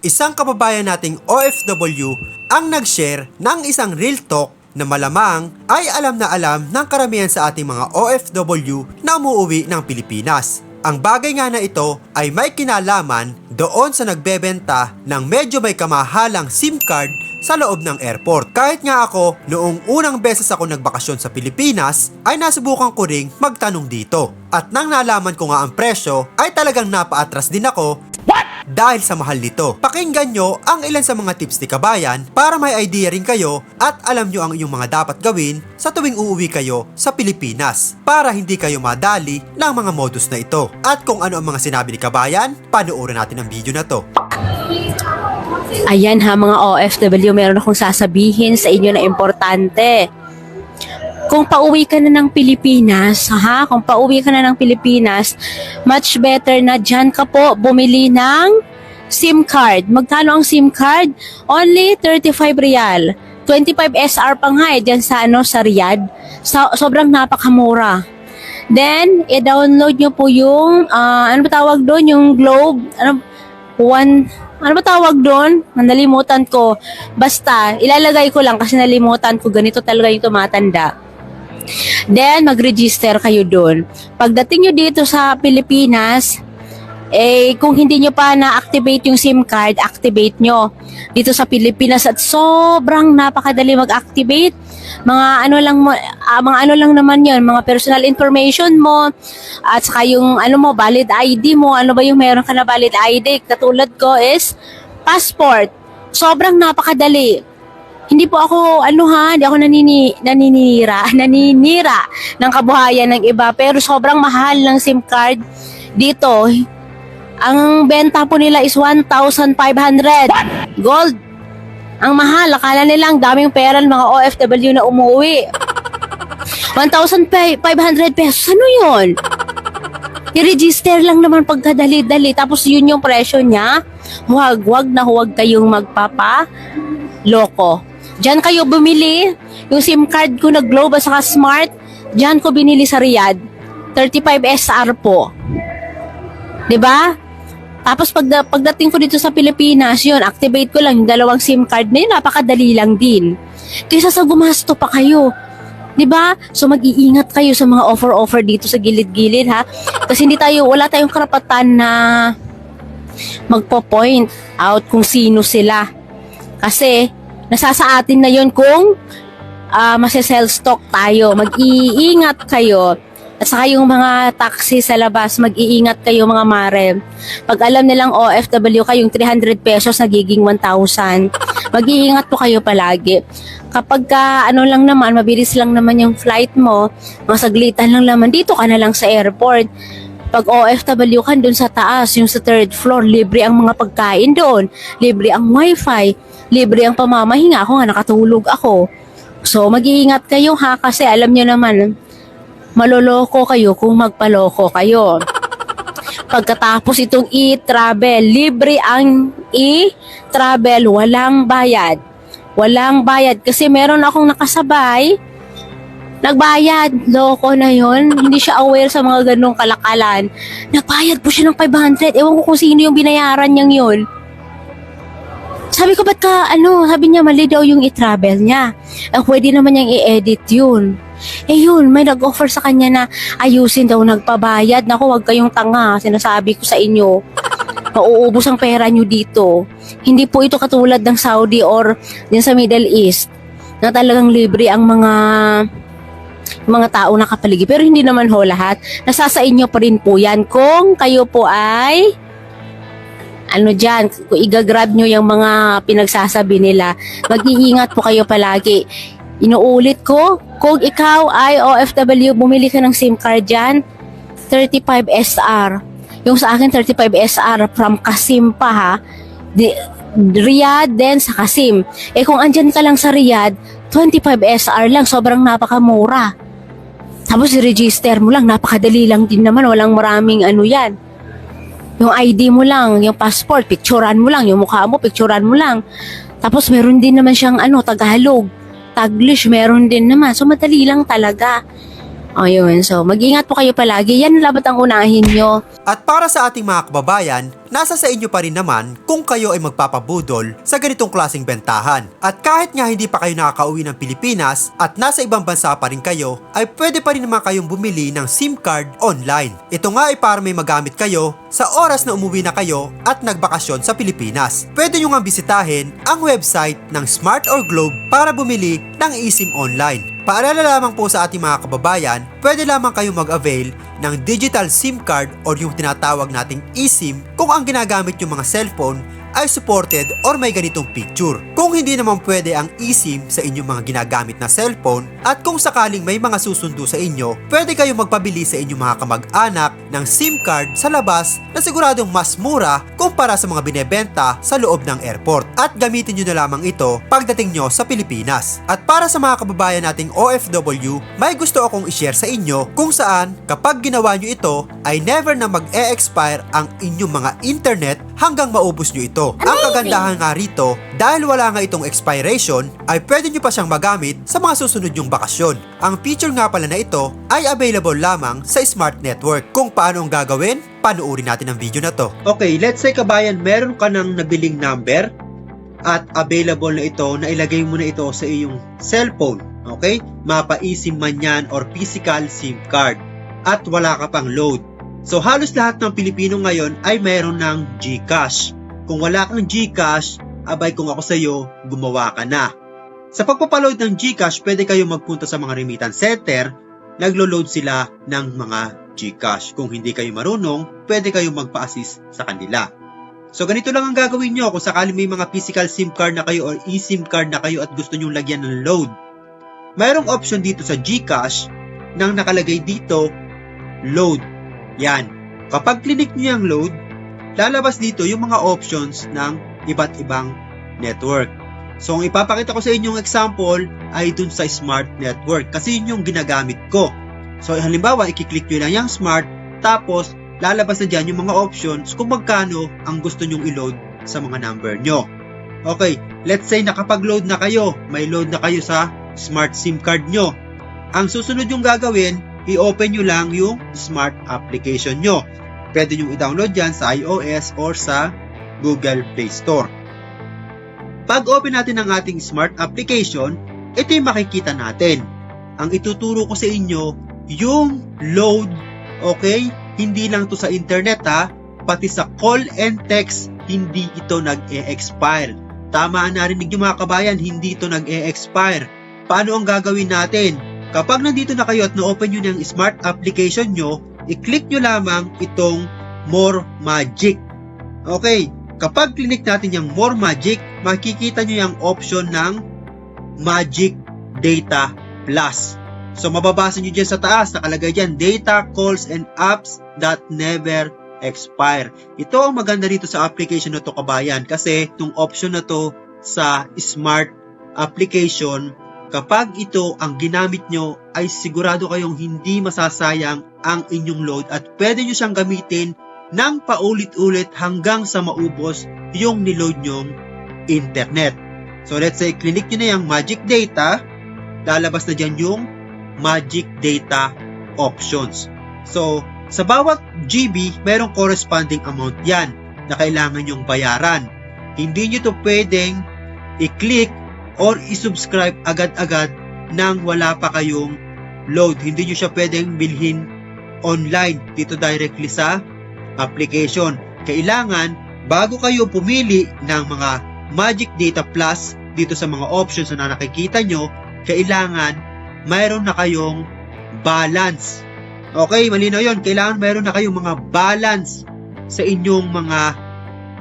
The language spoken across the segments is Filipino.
Isang kababayan nating OFW ang nag-share ng isang real talk na malamang ay alam na alam ng karamihan sa ating mga OFW na umuwi ng Pilipinas. Ang bagay nga na ito ay may kinalaman doon sa nagbebenta ng medyo may kamahalang SIM card sa loob ng airport. Kahit nga ako, noong unang beses ako nagbakasyon sa Pilipinas, ay nasubukan ko ring magtanong dito. At nang nalaman ko nga ang presyo, ay talagang napaatras din ako dahil sa mahal nito. Pakinggan nyo ang ilan sa mga tips ni Kabayan para may idea rin kayo at alam nyo ang inyong mga dapat gawin sa tuwing uuwi kayo sa Pilipinas para hindi kayo madali ng mga modus na ito. At kung ano ang mga sinabi ni Kabayan, panoorin natin ang video na to. Ayan ha mga OFW, meron akong sasabihin sa inyo na importante. Kung pauwi ka na ng Pilipinas, ha? Kung pauwi ka na ng Pilipinas, much better na dyan ka po bumili ng SIM card. Magkano ang SIM card? Only 35 real. 25 SR pa nga eh, dyan sa, ano, sa Riyadh. Sa, sobrang napakamura. Then, i-download nyo po yung, ah, ano ba tawag doon? Yung Globe, ano, one, ano ba tawag doon? Nalimutan ko. Basta, ilalagay ko lang kasi nalimutan ko. Ganito talaga yung tumatanda. Then, mag-register kayo doon. Pagdating nyo dito sa Pilipinas, eh, kung hindi nyo pa na-activate yung SIM card, activate nyo dito sa Pilipinas at sobrang napakadali mag-activate. Mga ano lang mo, ah, mga ano lang naman 'yon, mga personal information mo at saka yung ano mo, valid ID mo, ano ba yung meron ka na valid ID? Katulad ko is passport. Sobrang napakadali. Hindi po ako, ano ha, hindi ako nanini, naninira, naninira ng kabuhayan ng iba. Pero sobrang mahal ng SIM card dito. Ang benta po nila is 1,500. Gold. Ang mahal. Akala nila ang daming pera ng mga OFW na umuwi. 1,500 pesos. Ano yun? I-register lang naman pagkadali-dali. Tapos yun yung presyo niya. Huwag, huwag na huwag kayong magpapa loko. Diyan kayo bumili. Yung SIM card ko na Globe at saka Smart, diyan ko binili sa Riyadh. 35 SR po. 'Di ba? Tapos pag pagdating ko dito sa Pilipinas, yun, activate ko lang yung dalawang SIM card na yun, napakadali lang din. Kaysa sa gumasto pa kayo. 'Di ba? So mag-iingat kayo sa mga offer-offer dito sa gilid-gilid ha. Kasi hindi tayo wala tayong karapatan na magpo-point out kung sino sila. Kasi nasa sa atin na 'yon kung uh, mase-sell stock tayo. Mag-iingat kayo. At saka yung mga taxi sa labas, mag-iingat kayo mga mare. Pag alam nilang OFW kayong 300 pesos nagiging 1,000. Mag-iingat po kayo palagi. Kapag ka, ano lang naman, mabilis lang naman yung flight mo, mga saglitan lang naman, dito ka na lang sa airport. Pag OFW ka dun sa taas, yung sa third floor, libre ang mga pagkain doon, libre ang wifi, libre ang pamamahinga. Ako nga, nakatulog ako. So, mag-iingat kayo ha, kasi alam nyo naman, maloloko kayo kung magpaloko kayo. Pagkatapos itong e-travel, libre ang e-travel, walang bayad. Walang bayad kasi meron akong nakasabay, nagbayad, loko na yon hindi siya aware sa mga ganong kalakalan. Nagbayad po siya ng 500, ewan ko kung sino yung binayaran niyang yun. Sabi ko, ba't ka, ano, sabi niya, mali daw yung i-travel niya. Eh, pwede naman niyang i-edit yun. Eh yun, may nag-offer sa kanya na ayusin daw nagpabayad. Naku, wag kayong tanga, sinasabi ko sa inyo. Mauubos ang pera nyo dito. Hindi po ito katulad ng Saudi or din sa Middle East na talagang libre ang mga mga tao na kapaligi. Pero hindi naman ho lahat. Nasa sa inyo pa rin po yan. Kung kayo po ay ano dyan, kung igagrab nyo yung mga pinagsasabi nila, mag-iingat po kayo palagi. Inuulit ko, kung ikaw ay OFW, bumili ka ng SIM card dyan, 35 SR. Yung sa akin, 35 SR from Kasim pa ha. Di, Riyadh, then sa Kasim. Eh kung andyan ka lang sa Riyadh, 25 SR lang, sobrang napakamura. Tapos i-register mo lang, napakadali lang din naman, walang maraming ano yan. Yung ID mo lang, yung passport, picturean mo lang, yung mukha mo, picturean mo lang. Tapos meron din naman siyang ano, Tagalog. Taglish, meron din naman. So madali lang talaga. Ayun, so mag-ingat po kayo palagi. Yan labat ang unahin nyo. At para sa ating mga kababayan, nasa sa inyo pa rin naman kung kayo ay magpapabudol sa ganitong klaseng bentahan. At kahit nga hindi pa kayo nakakauwi ng Pilipinas at nasa ibang bansa pa rin kayo, ay pwede pa rin naman kayong bumili ng SIM card online. Ito nga ay para may magamit kayo sa oras na umuwi na kayo at nagbakasyon sa Pilipinas. Pwede nyo nga bisitahin ang website ng Smart or Globe para bumili ng eSIM online. Paalala lamang po sa ating mga kababayan, pwede lamang kayong mag-avail ng digital SIM card or yung tinatawag nating eSIM kung ang ginagamit yung mga cellphone ay supported or may ganitong picture. Kung hindi naman pwede ang eSIM sa inyong mga ginagamit na cellphone at kung sakaling may mga susundo sa inyo, pwede kayong magpabili sa inyong mga kamag-anak ng SIM card sa labas na siguradong mas mura kumpara sa mga binebenta sa loob ng airport. At gamitin nyo na lamang ito pagdating nyo sa Pilipinas. At para sa mga kababayan nating OFW, may gusto akong i-share sa inyo kung saan kapag ginawa nyo ito ay never na mag-e-expire ang inyong mga internet hanggang maubos nyo ito. Ang kagandahan nga rito, dahil wala nga itong expiration, ay pwede nyo pa siyang magamit sa mga susunod yung bakasyon. Ang feature nga pala na ito ay available lamang sa Smart Network. Kung paano ang gagawin, panuuri natin ang video na to. Okay, let's say kabayan, meron ka ng nabiling number at available na ito na ilagay mo na ito sa iyong cellphone. Okay? Mapa-eSIM man yan or physical SIM card. At wala ka pang load. So halos lahat ng Pilipino ngayon ay meron ng GCash. Kung wala kang GCash, abay kung ako sa iyo, gumawa ka na. Sa pagpapaload ng GCash, pwede kayo magpunta sa mga remittance center, naglo-load sila ng mga GCash. Kung hindi kayo marunong, pwede kayo magpa-assist sa kanila. So ganito lang ang gagawin nyo kung sakali may mga physical SIM card na kayo or eSIM card na kayo at gusto nyo lagyan ng load. Mayroong option dito sa GCash nang nakalagay dito, load. Yan. Kapag clinic nyo yung load, lalabas dito yung mga options ng iba't ibang network. So, ang ipapakita ko sa inyong example ay dun sa Smart Network kasi yun yung ginagamit ko. So, halimbawa, ikiklik nyo lang yung Smart, tapos lalabas na dyan yung mga options kung magkano ang gusto nyong i-load sa mga number nyo. Okay, let's say nakapag-load na kayo, may load na kayo sa Smart SIM card nyo. Ang susunod yung gagawin, i-open nyo lang yung Smart application nyo. Pwede nyo i-download yan sa iOS or sa Google Play Store. Pag open natin ang ating Smart application, ito yung makikita natin. Ang ituturo ko sa inyo, yung load, okay? Hindi lang to sa internet ha, pati sa call and text, hindi ito nag-e-expire. Tama ang narinig yung mga kabayan, hindi ito nag-e-expire. Paano ang gagawin natin? Kapag nandito na kayo at na-open nyo ng smart application nyo, i-click nyo lamang itong More Magic. Okay, kapag click natin yung More Magic, makikita nyo yung option ng Magic Data Plus. So, mababasa nyo dyan sa taas, nakalagay dyan, data, calls, and apps that never expire. Ito ang maganda dito sa application na to kabayan kasi itong option na to sa smart application kapag ito ang ginamit nyo ay sigurado kayong hindi masasayang ang inyong load at pwede nyo siyang gamitin ng paulit-ulit hanggang sa maubos yung niload nyong internet. So let's say, click nyo na yung magic data, lalabas na dyan yung magic data options. So, sa bawat GB, merong corresponding amount yan na kailangan nyong bayaran. Hindi nyo to pwedeng i-click or i-subscribe agad-agad nang wala pa kayong load. Hindi nyo siya pwedeng bilhin online dito directly sa application. Kailangan, bago kayo pumili ng mga Magic Data Plus dito sa mga options na nakikita nyo, kailangan mayroon na kayong balance. Okay, malinaw yon. Kailangan mayroon na kayong mga balance sa inyong mga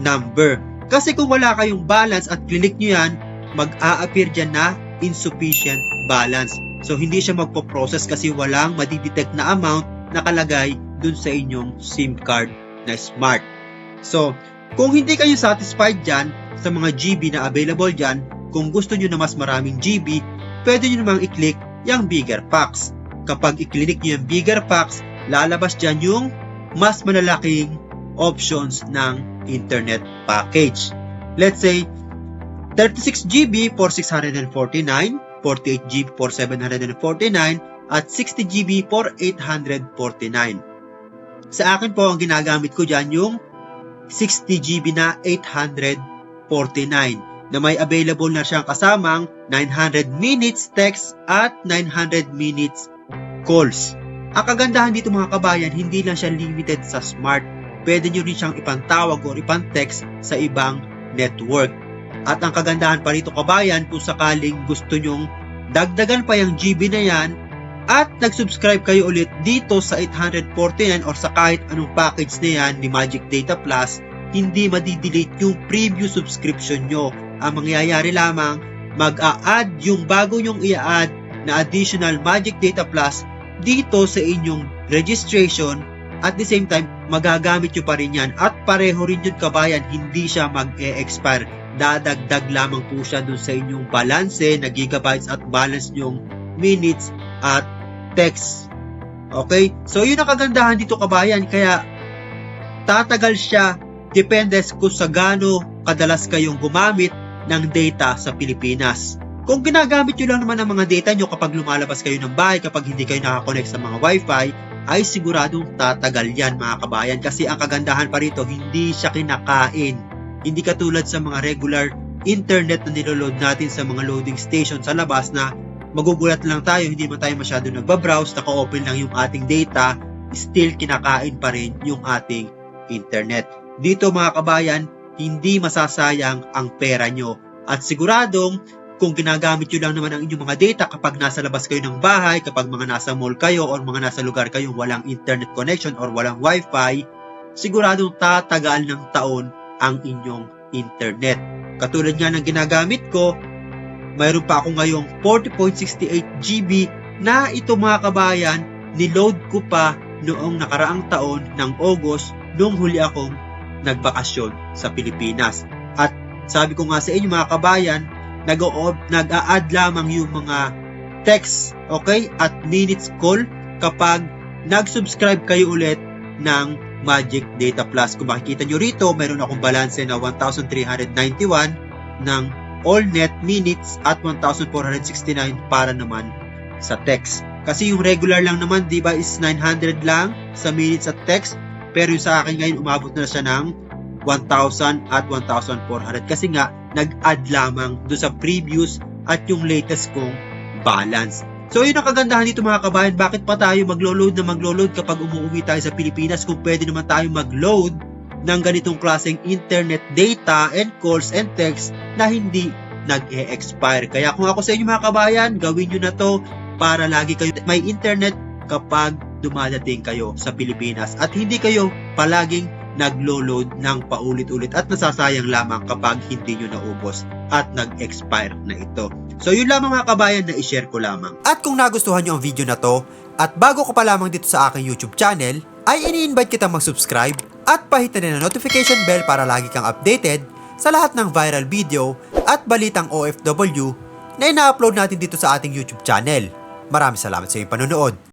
number. Kasi kung wala kayong balance at click nyo yan, mag-a-appear dyan na insufficient balance. So, hindi siya magpo-process kasi walang madidetect na amount nakalagay dun sa inyong SIM card na smart. So, kung hindi kayo satisfied dyan sa mga GB na available dyan, kung gusto nyo na mas maraming GB, pwede nyo namang i-click yung bigger packs. Kapag i-click nyo yung bigger packs, lalabas dyan yung mas malalaking options ng internet package. Let's say, 36 GB for 649, 48 GB for 749, at 60GB for 849. Sa akin po, ang ginagamit ko dyan yung 60GB na 849 na may available na siyang kasamang 900 minutes text at 900 minutes calls. Ang kagandahan dito mga kabayan, hindi lang siya limited sa smart. Pwede nyo rin siyang ipantawag o ipantext sa ibang network. At ang kagandahan pa rito kabayan, kung sakaling gusto nyong dagdagan pa yung GB na yan, at nag-subscribe kayo ulit dito sa 849 or sa kahit anong package na yan ni Magic Data Plus, hindi madidelete yung previous subscription nyo. Ang mangyayari lamang, mag-a-add yung bago nyong i-add na additional Magic Data Plus dito sa inyong registration at the same time, magagamit nyo pa rin yan at pareho rin yun kabayan, hindi siya mag-e-expire. Dadagdag lamang po siya dun sa inyong balance na gigabytes at balance nyong minutes at text. Okay? So, yun ang kagandahan dito kabayan. Kaya, tatagal siya depende kung sa gaano kadalas kayong gumamit ng data sa Pilipinas. Kung ginagamit nyo lang naman ang mga data nyo kapag lumalabas kayo ng bahay, kapag hindi kayo nakakonect sa mga wifi, ay siguradong tatagal yan mga kabayan. Kasi ang kagandahan pa rito, hindi siya kinakain. Hindi katulad sa mga regular internet na niloload natin sa mga loading station sa labas na magugulat lang tayo, hindi man tayo masyado nagbabrowse, naka-open lang yung ating data, still kinakain pa rin yung ating internet. Dito mga kabayan, hindi masasayang ang pera nyo. At siguradong, kung ginagamit nyo lang naman ang inyong mga data kapag nasa labas kayo ng bahay, kapag mga nasa mall kayo or mga nasa lugar kayo walang internet connection or walang wifi, siguradong tatagal ng taon ang inyong internet. Katulad nga ng ginagamit ko, mayroon pa ako ngayong 40.68 GB na ito mga kabayan, niload ko pa noong nakaraang taon ng August nung huli akong nagbakasyon sa Pilipinas. At sabi ko nga sa inyo mga kabayan, nag-a-add lamang yung mga text, okay, at minutes call kapag nag-subscribe kayo ulit ng Magic Data Plus. Kung makikita nyo rito, meron akong balance na 1,391 ng all net minutes at 1,469 para naman sa text. Kasi yung regular lang naman, di ba, is 900 lang sa minutes at text. Pero yung sa akin ngayon, umabot na siya ng 1,000 at 1,400. Kasi nga, nag-add lamang do sa previous at yung latest kong balance. So yun ang kagandahan dito mga kabayan, bakit pa tayo maglo-load na maglo-load kapag umuwi tayo sa Pilipinas kung pwede naman tayo mag-load ng ganitong klaseng internet data and calls and text na hindi nag-e-expire. Kaya kung ako sa inyo mga kabayan, gawin nyo na to para lagi kayo may internet kapag dumadating kayo sa Pilipinas at hindi kayo palaging naglo-load ng paulit-ulit at nasasayang lamang kapag hindi nyo naubos at nag-expire na ito. So yun lamang mga kabayan na i-share ko lamang. At kung nagustuhan nyo ang video na to, at bago ko pa lamang dito sa aking YouTube channel, ay ini-invite kita mag-subscribe at pahita din ang notification bell para lagi kang updated sa lahat ng viral video at balitang OFW na ina-upload natin dito sa ating YouTube channel. Maraming salamat sa iyong panonood.